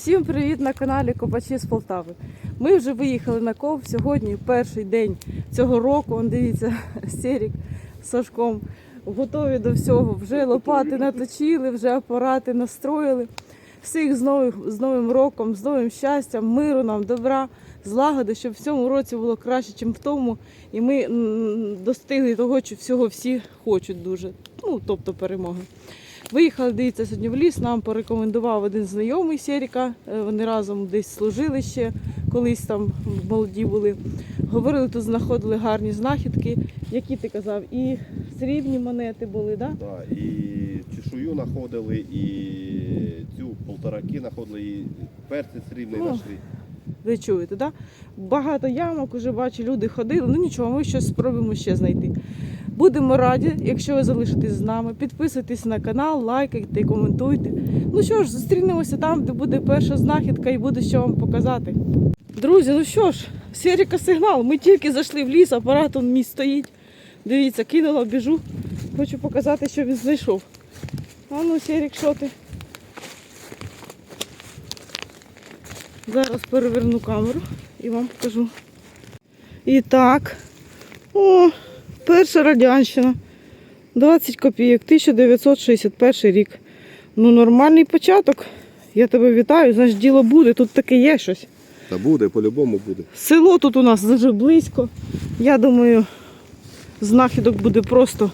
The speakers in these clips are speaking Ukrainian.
всім привіт на каналі Копачі з Полтави. Ми вже виїхали на ков. Сьогодні перший день цього року. Он дивіться, Серік з Сашком готові до всього. Вже лопати наточили, вже апарати настроїли. Всіх з новим, з новим роком, з новим щастям, миру нам, добра, злагоди, щоб в цьому році було краще, ніж в тому. І ми достигли того, що всього всі хочуть дуже. Ну, тобто перемоги. Виїхали, дивіться, сьогодні в ліс. Нам порекомендував один знайомий Серіка. Е, Вони разом десь служили ще, колись там молоді були. Говорили, тут знаходили гарні знахідки, які ти казав, і срібні монети були, так? Да? Да, і чешую знаходили, і цю полтораки знаходили, і перці срібний знайшли. Ви чуєте, так? Да? Багато ямок, уже бачу, люди ходили. Ну нічого, ми щось спробуємо ще знайти. Будемо раді, якщо ви залишитесь з нами. Підписуйтесь на канал, лайкайте, коментуйте. Ну що ж, зустрінемося там, де буде перша знахідка і буде що вам показати. Друзі, ну що ж, Серіка сигнал. Ми тільки зайшли в ліс, апарат он мій стоїть. Дивіться, кинула, біжу. Хочу показати, що він знайшов. А ну, Серік, що ти? Зараз переверну камеру і вам покажу. І так. О, перша радянщина. 20 копійок, 1961 рік. Ну, нормальний початок. Я тебе вітаю, значить діло буде, тут таке є щось. Та буде, по-любому буде. Село тут у нас дуже близько. Я думаю, знахідок буде просто,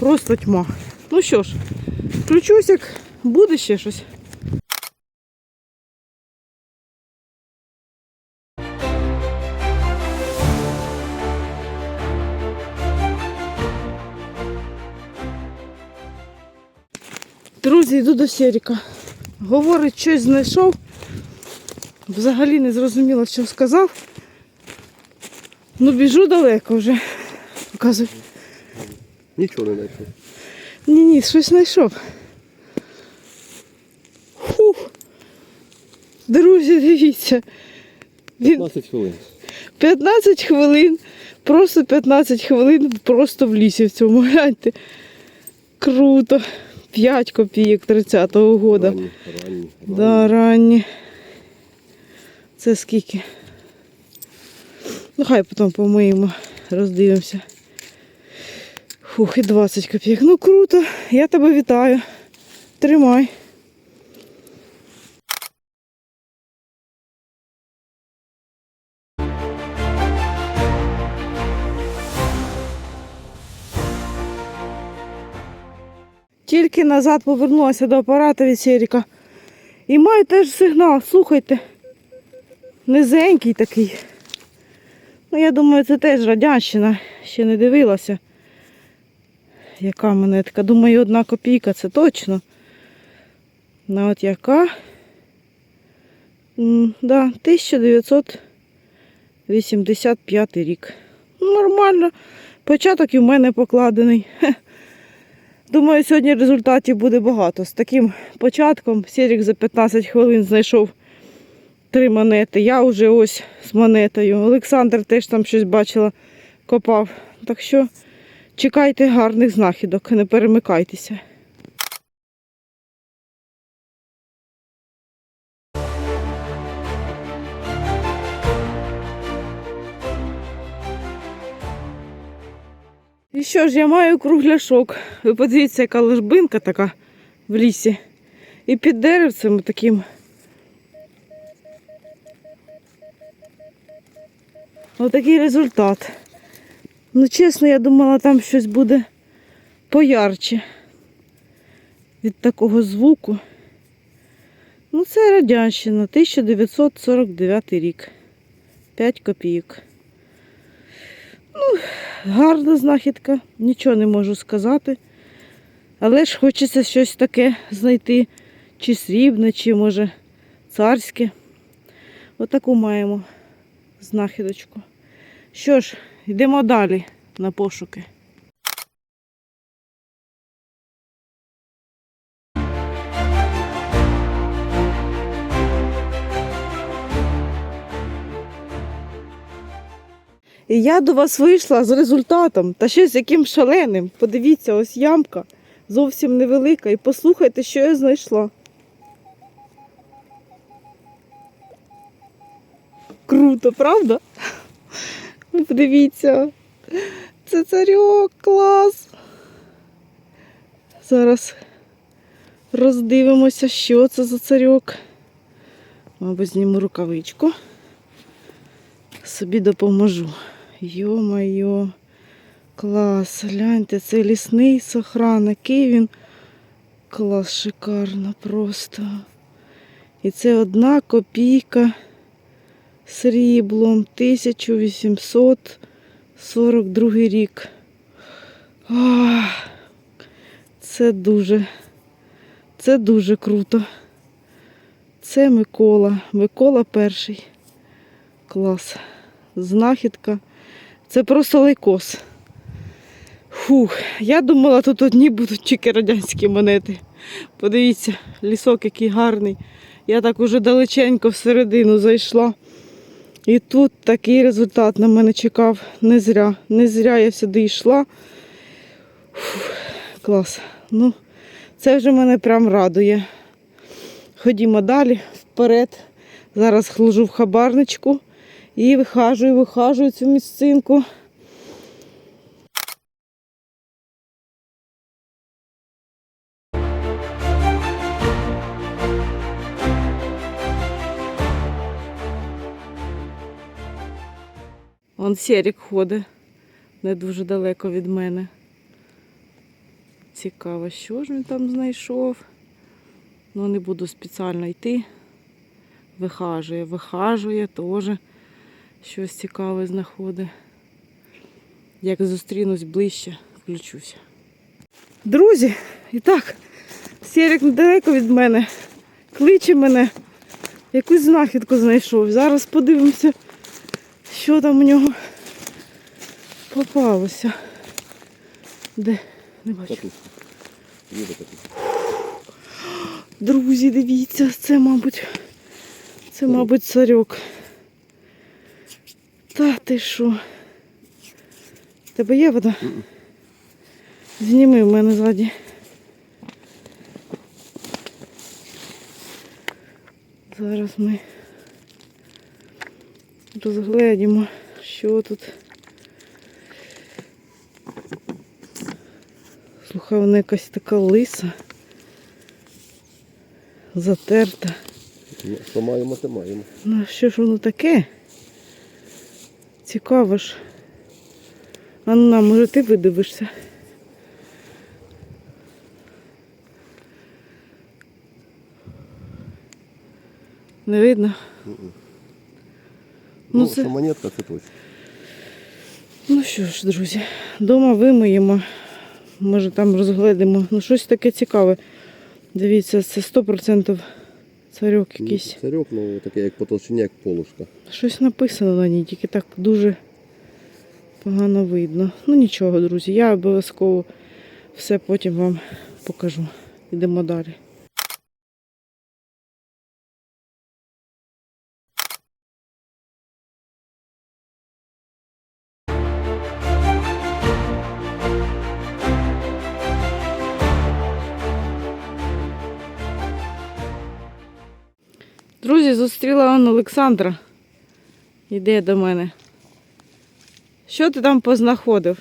просто тьма. Ну що ж, включусь, як буде ще щось. Друзі, йду до Серіка. Говорить, щось знайшов. Взагалі не зрозуміла, що сказав. Ну, біжу далеко вже. Показуй. Нічого не знайшов. Ні, ні, щось знайшов. Фух. Друзі, дивіться. Він 15 хвилин. 15 хвилин, просто 15 хвилин просто в лісі в цьому. Гляньте. Круто. 5 копійок 30-го года. Ранні, ранні, Да, ранні. Це скільки? Ну, хай потім помиємо, роздивимося. Фух, і 20 копійок. Ну круто, я тебе вітаю. Тримай. Тільки назад повернулася до апарата від Серіка. І маю теж сигнал, слухайте. Низенький такий. Ну, я думаю, це теж радянщина. Ще не дивилася. Яка монетка? Думаю, одна копійка, це точно. Ну от яка? Да, 1985 рік. Ну, Нормально. Початок і в мене покладений. Думаю, сьогодні результатів буде багато. З таким початком Сірік за 15 хвилин знайшов три монети. Я вже ось з монетою. Олександр теж там щось бачила, копав. Так що чекайте гарних знахідок, не перемикайтеся. Що ж, я маю кругляшок. Ви подивіться, яка ложбинка така в лісі. І під деревцем таким. Отакий результат. Ну, чесно, я думала, там щось буде поярче від такого звуку. Ну, це Радянщина, 1949 рік. 5 копійок. Гарна знахідка, нічого не можу сказати. Але ж хочеться щось таке знайти, чи срібне, чи може царське. Отаку маємо знахідочку. Що ж, йдемо далі на пошуки. І я до вас вийшла з результатом, та ще з яким шаленим. Подивіться, ось ямка зовсім невелика. І послухайте, що я знайшла. Круто, правда? Подивіться. Це царьок, клас. Зараз роздивимося, що це за царьок. Мабуть, зніму рукавичку. Собі допоможу. Йо-майо, клас. Гляньте, це лісний сохран, який він. Клас шикарно просто. І це одна копійка сріблом 1842 рік. Ах, це дуже, це дуже круто. Це Микола. Микола перший. Клас. Знахідка. Це просто лейкос. Фух, я думала, тут одні будуть тільки радянські монети. Подивіться, лісок який гарний. Я так уже далеченько всередину зайшла. І тут такий результат на мене чекав. Не зря. Не зря я сюди йшла. Фух, клас. Ну, це вже мене прям радує. Ходімо далі, вперед. Зараз хлужу в хабарничку і вихажую, вихажую цю місцинку. Вон Серік ходить не дуже далеко від мене. Цікаво, що ж він там знайшов. Ну, не буду спеціально йти. Вихажує, вихажує, теж щось цікаве знаходить. Як зустрінусь ближче, включуся. Друзі, і так, Серік недалеко від мене. Кличе мене. Якусь знахідку знайшов. Зараз подивимося, що там у нього попалося. Де? Не бачу. Друзі, дивіться, це, мабуть, це, мабуть, царьок. Та ти що? Тебе є вода? Зніми в мене ззаді. Зараз ми розгледімо, що тут. Слухай, вона якась така лиса. Затерта. Ну, Що маємо, те маємо. Ну, що ж воно таке? Цікаво ж. А ну, може ти видивишся? Не видно? Ну, Ну, це- що монетка, це точно. Ну що ж, друзі, дома вимиємо. Може там розгледимо. Ну, щось таке цікаве. Дивіться, це 100% царьок якийсь. Царьок, ну таке як по толщині, як полушка. Щось написано на ній, тільки так дуже погано видно. Ну нічого, друзі, я обов'язково все потім вам покажу. Йдемо далі. Друзі, зустріла он Олександра. Іде до мене. Що ти там познаходив?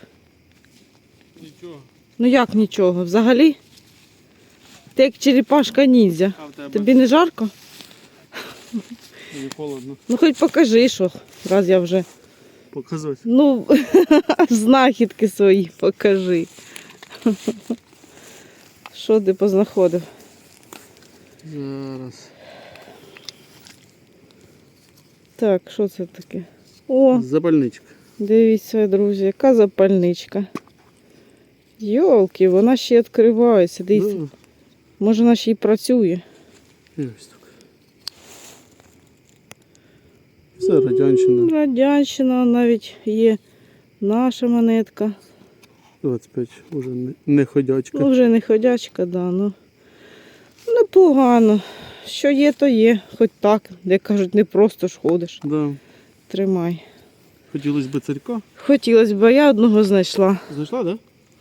Нічого. Ну як нічого? Взагалі? Ти як черепашка ніндзя. Тобі не жарко? Мені холодно. Ну хоч покажи, що раз я вже. Показувати. Ну, знахідки свої покажи. Що ти познаходив? Зараз. Так, що це таке? О, Запальничка. дивіться, друзі, яка запальничка. Йолки, вона ще відкривається. Дивіться, Да. може вона ще й працює. Ось так. Все радянщина. Радянщина навіть є наша монетка. 25. Уже не, не ходячка. Ну, вже не ходячка, да, ну. Непогано. Що є, то є. Хоч так, де кажуть, не просто ж ходиш. Да. Тримай. Хотілося б царька. Хотілося б, я одного знайшла. Знайшла, так?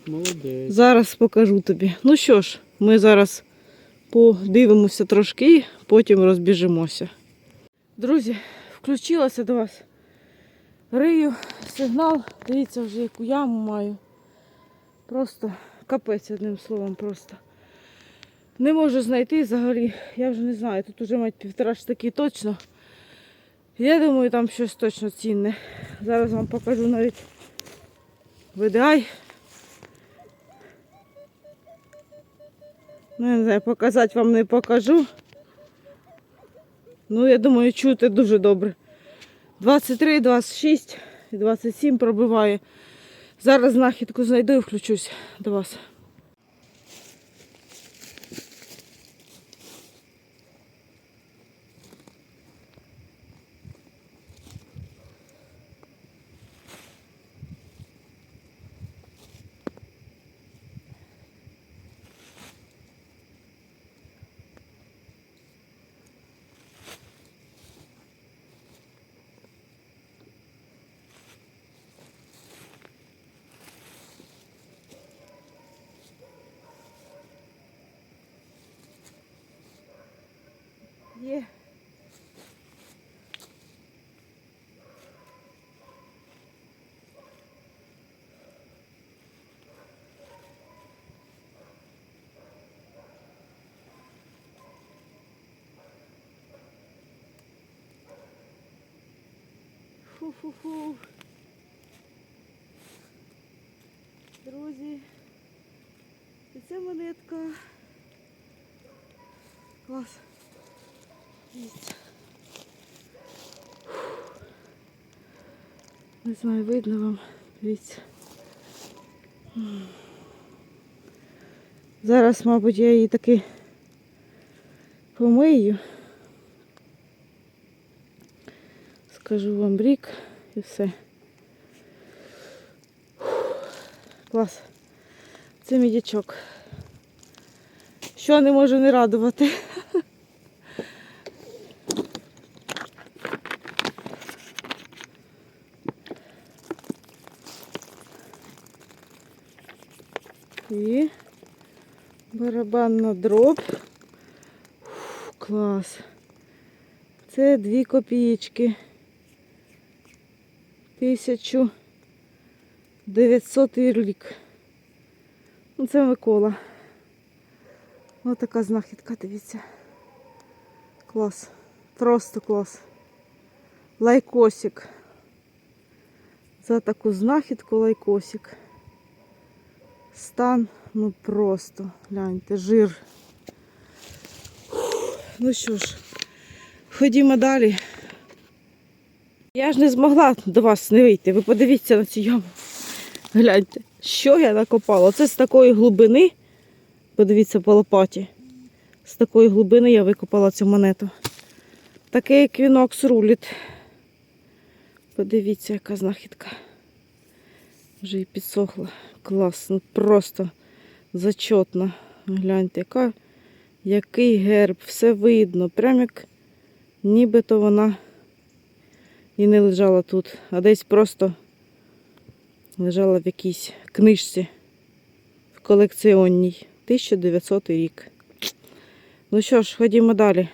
Да? Молодець. Зараз покажу тобі. Ну що ж, ми зараз подивимося трошки, потім розбіжимося. Друзі, включилася до вас. Рию сигнал. Дивіться, вже яку яму маю. Просто капець одним словом просто. Не можу знайти взагалі. Я вже не знаю, тут уже мать півтора ж таки точно. Я думаю, там щось точно цінне. Зараз вам покажу навіть видай. Ну, я не знаю, показати вам не покажу. Ну, я думаю, чути дуже добре. 23, 26 і 27 пробиває. Зараз знахідку знайду і включусь до вас. Є. Фу-фу-фу. Друзі. І це монетка. Клас. Не знаю, видно вам. Дивіться. Зараз, мабуть, я її таки помию. Скажу вам рік і все. Клас. Це мідячок. Що не може не радувати. І барабанна дроб. Фу, клас. Це дві копієчки. 1900 рік. Ну, це Микола. Ось така знахідка, дивіться. Клас. Просто клас. Лайкосик. За таку знахідку лайкосик. Стан, ну просто, гляньте, жир. Ну що ж, ходімо далі. Я ж не змогла до вас не вийти. Ви подивіться на цю яму. Гляньте, що я накопала. Це з такої глибини. Подивіться по лопаті. З такої глибини я викопала цю монету. Такий еквінокс руліт. Подивіться, яка знахідка. Вже і підсохла. Класно, просто зачетно. Гляньте, яка, який герб, все видно. Прям як нібито вона і не лежала тут, а десь просто лежала в якійсь книжці в колекціонній. 1900 рік. Ну що ж, ходімо далі.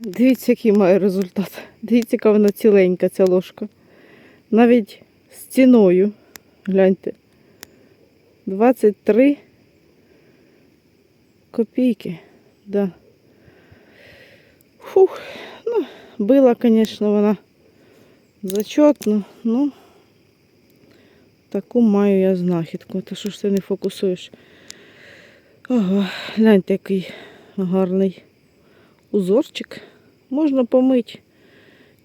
Дивіться, який має результат. Дивіться, яка вона ціленька, ця ложка. Навіть з ціною. Гляньте. 23 копійки. Да. Фух, ну, била, звісно, вона зачетно, ну таку маю я знахідку. Та що ж ти не фокусуєш? Ого, гляньте, який гарний узорчик. Можна помити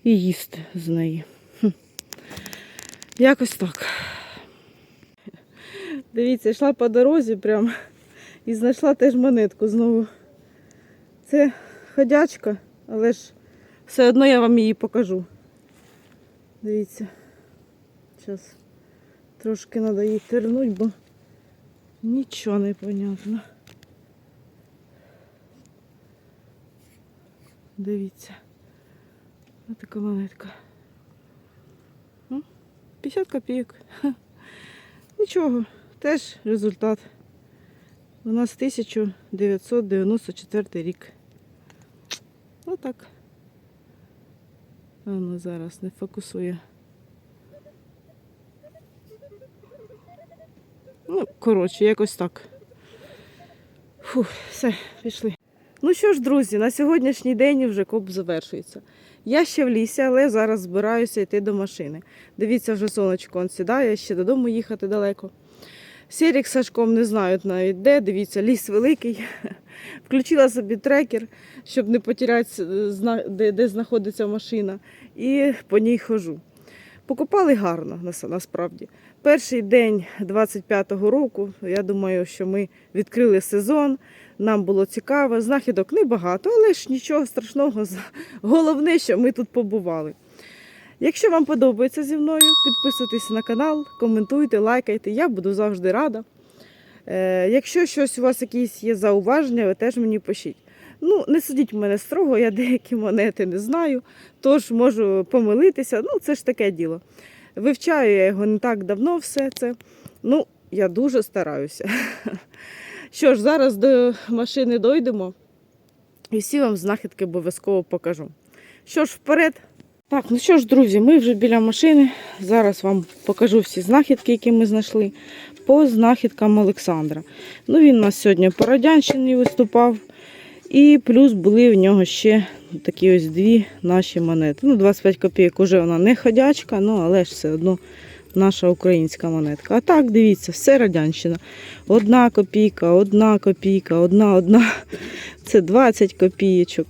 і їсти з неї. Якось так. Дивіться, йшла по дорозі прям і знайшла теж монетку знову. Це ходячка, але ж все одно я вам її покажу. Дивіться. Зараз трошки треба її тернути, бо нічого не понятно. Дивіться. Ось така монетка. 50 копійок. Нічого, теж результат. У нас 1994 рік. Отак. А ну зараз не фокусує. Ну, коротше, якось так. Фух, все, пішли. Ну що ж, друзі, на сьогоднішній день вже коп завершується. Я ще в лісі, але зараз збираюся йти до машини. Дивіться, вже сонечко он сідає, ще додому їхати далеко. Сірік з Сашком не знають навіть де. Дивіться, ліс великий. Включила собі трекер, щоб не потеряти, е, де, де знаходиться машина, і по ній хожу. Покупали гарно насправді. Перший день 25-го року, я думаю, що ми відкрили сезон, нам було цікаво, знахідок небагато, але ж нічого страшного. Головне, що ми тут побували. Якщо вам подобається зі мною, підписуйтесь на канал, коментуйте, лайкайте, я буду завжди рада. Е, якщо щось у вас якісь є зауваження, ви теж мені пишіть. Ну, не судіть мене строго, я деякі монети не знаю, тож можу помилитися. Ну, це ж таке діло. Вивчаю я його не так давно, все це. Ну, я дуже стараюся. Що ж, зараз до машини дойдемо і всі вам знахідки обов'язково покажу. Що ж, вперед. Так, ну що ж, друзі, ми вже біля машини. Зараз вам покажу всі знахідки, які ми знайшли по знахідкам Олександра. Ну, він у нас сьогодні по Радянщині виступав. І плюс були в нього ще такі ось дві наші монети. Ну, 25 копійок уже вона не ходячка, ну але ж все одно наша українська монетка. А так, дивіться, все радянщина. Одна копійка, одна копійка, одна, одна. Це 20 копійочок.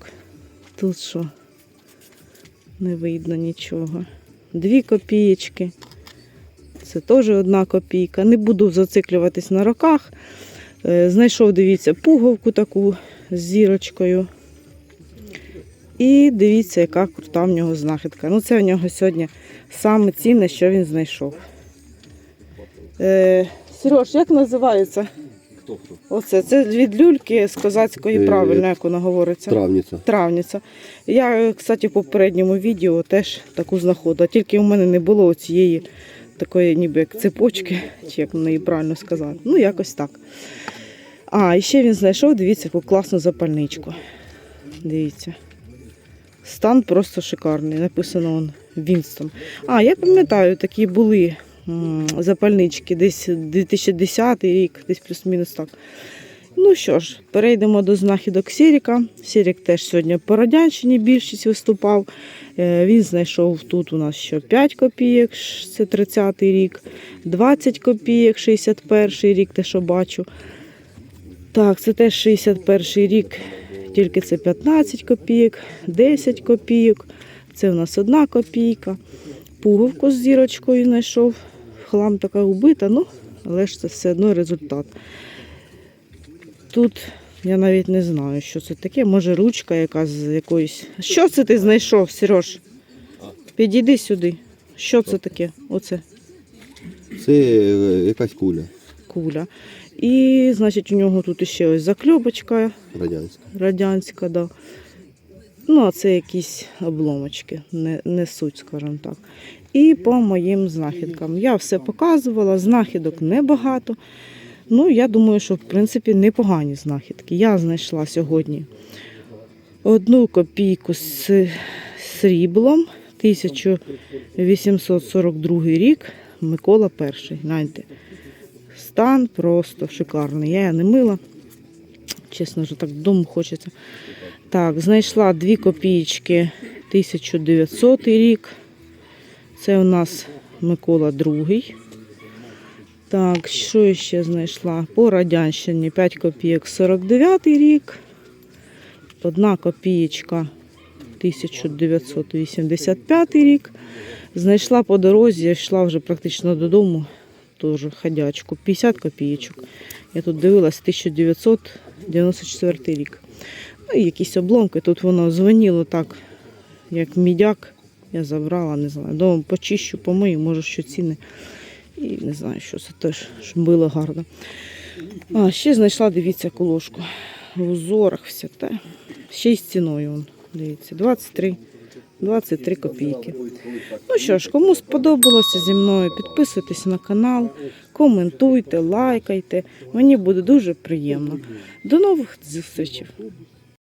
Тут що? Не видно нічого. Дві копієчки. Це теж одна копійка. Не буду зациклюватись на роках. Е, Знайшов, дивіться, пуговку таку з зірочкою. І дивіться, яка крута в нього знахідка. Ну, це в нього сьогодні саме цінне, що він знайшов. Е, Сереж, як називається? Хто хто? Оце це від люльки з козацької, Е, правильно, як воно говориться. Травниця. Травниця. Я, кстати, в попередньому відео теж таку знаходила. Тільки у мене не було цієї такої, ніби як цепочки, чи як неї правильно сказати. Ну, якось так. А, і ще він знайшов, дивіться, яку класну запальничку. Дивіться. Стан просто шикарний. Написано он Вінстон. А, я пам'ятаю, такі були запальнички десь 2010 рік, десь плюс-мінус так. Ну що ж, перейдемо до знахідок Сіріка. Сірік теж сьогодні по радянщині більшість виступав. Е, Він знайшов тут у нас що 5 копійок, це 30-й рік, 20 копійок, 61-й рік, те, що бачу. Так, це теж 61-й рік, тільки це 15 копійок, 10 копійок. Це у нас одна копійка. Пуговку з зірочкою знайшов. Хлам така убита, ну, але ж це все одно результат. Тут я навіть не знаю, що це таке. Може ручка якась з якоїсь. Що це ти знайшов, Сереж? Підійди сюди. Що це таке? Оце Це е, якась куля куля. І, значить, у нього тут ще ось закльопочка радянська. радянська, да. Ну, а це якісь обломочки, не, не суть, скажімо так. І по моїм знахідкам. Я все показувала, знахідок небагато. Ну, я думаю, що в принципі непогані знахідки. Я знайшла сьогодні одну копійку з сріблом 1842 рік. Микола І. Гляньте. Стан просто шикарний. Я не мила. Чесно вже так дому хочеться. Так, знайшла дві копійки 1900 рік. Це у нас Микола II. Так, що я ще знайшла? По Радянщині 5 копійок 49 рік. Одна копієчка 1985 рік. Знайшла по дорозі, я йшла вже практично додому, теж ходячку, 50 копійочок. Я тут дивилась 1994 рік. Ну і якісь обломки. Тут воно дзвонило так, як мідяк. Я забрала, не знаю. Дома почищу, помию, може, що ціни. І не знаю, що це теж щоб було гарно. А, ще знайшла, дивіться, колошку. В узорах все те. Ще й з ціною. он, Дивіться, 23 23 копійки. Ну що ж, кому сподобалося зі мною, підписуйтесь на канал, коментуйте, лайкайте. Мені буде дуже приємно. До нових зустрічей!